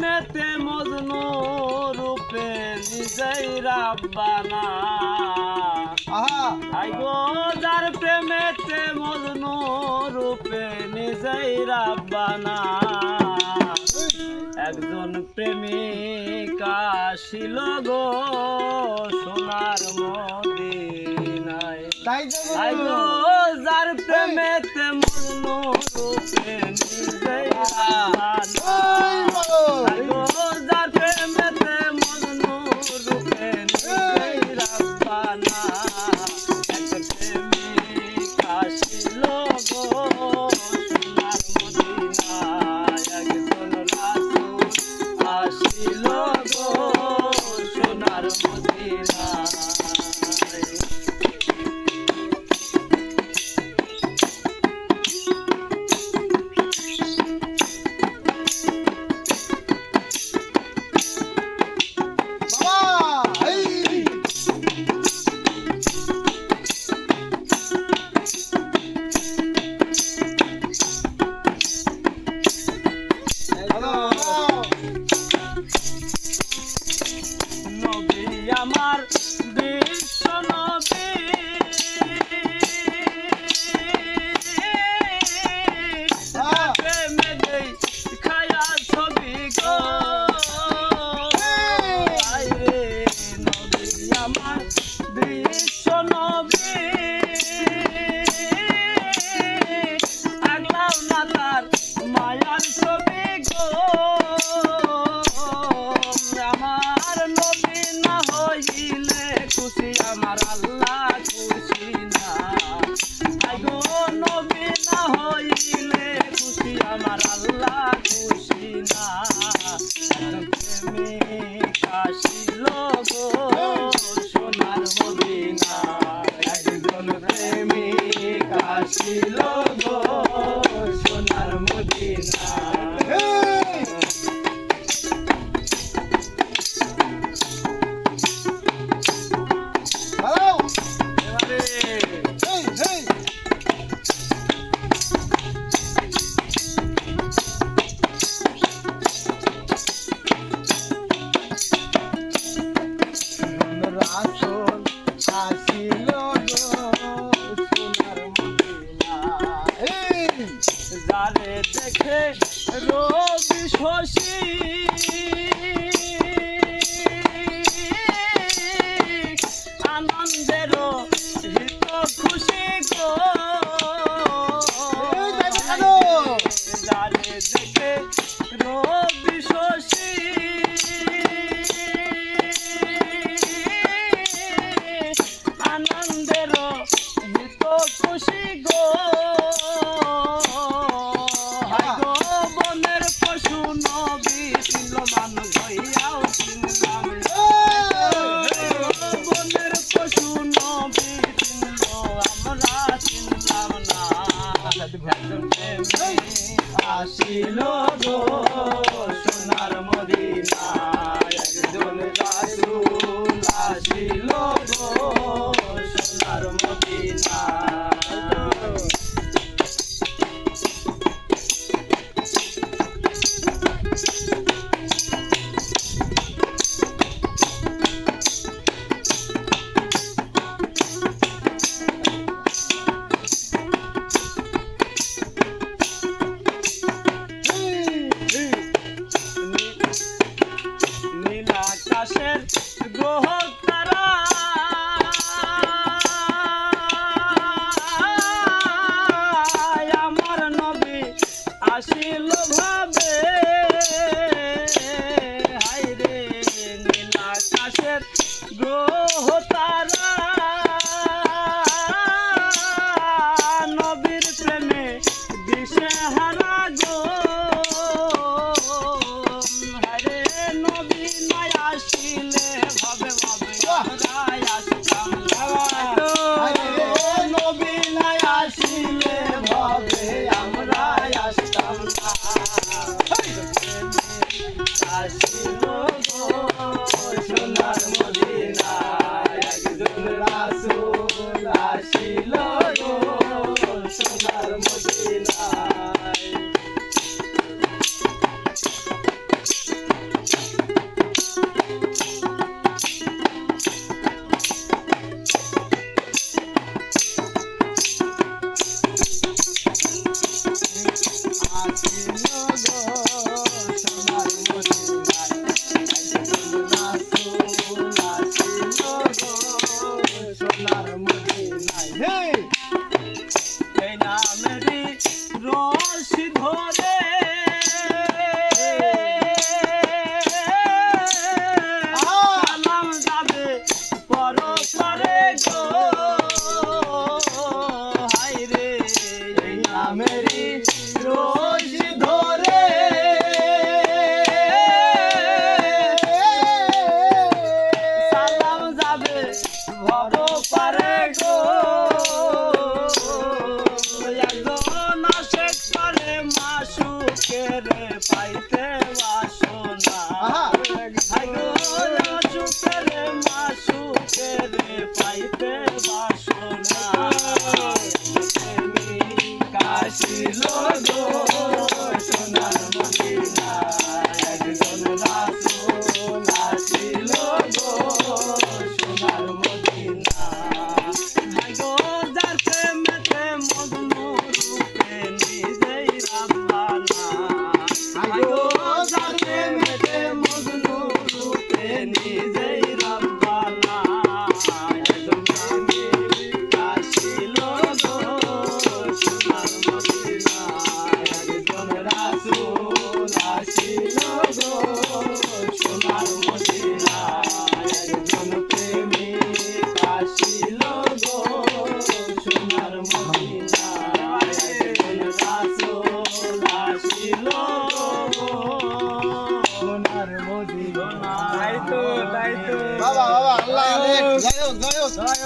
মেতে মজনু রূপে নিজাই রাব্বানা আই গো যার প্রেমেতে মজনু রূপে নিজাই রাব্বানা একজন প্রেমিকা ছিল গো সোনার মদিনায়। আই গো যার প্রেমেতে মজনু রূপে নিজাই রাব্বানা 啊 নবী না হইলে খুশি আমার আল্লাহ খুশি না। প্রেমিক আসিল গো, সোনার মদিনা। একজন প্রেমিক আসিল গো। push. 欢迎光 আসিল ভাবে। হাইরে নীলাকাশের গ্রহ よ、なよ、なよ。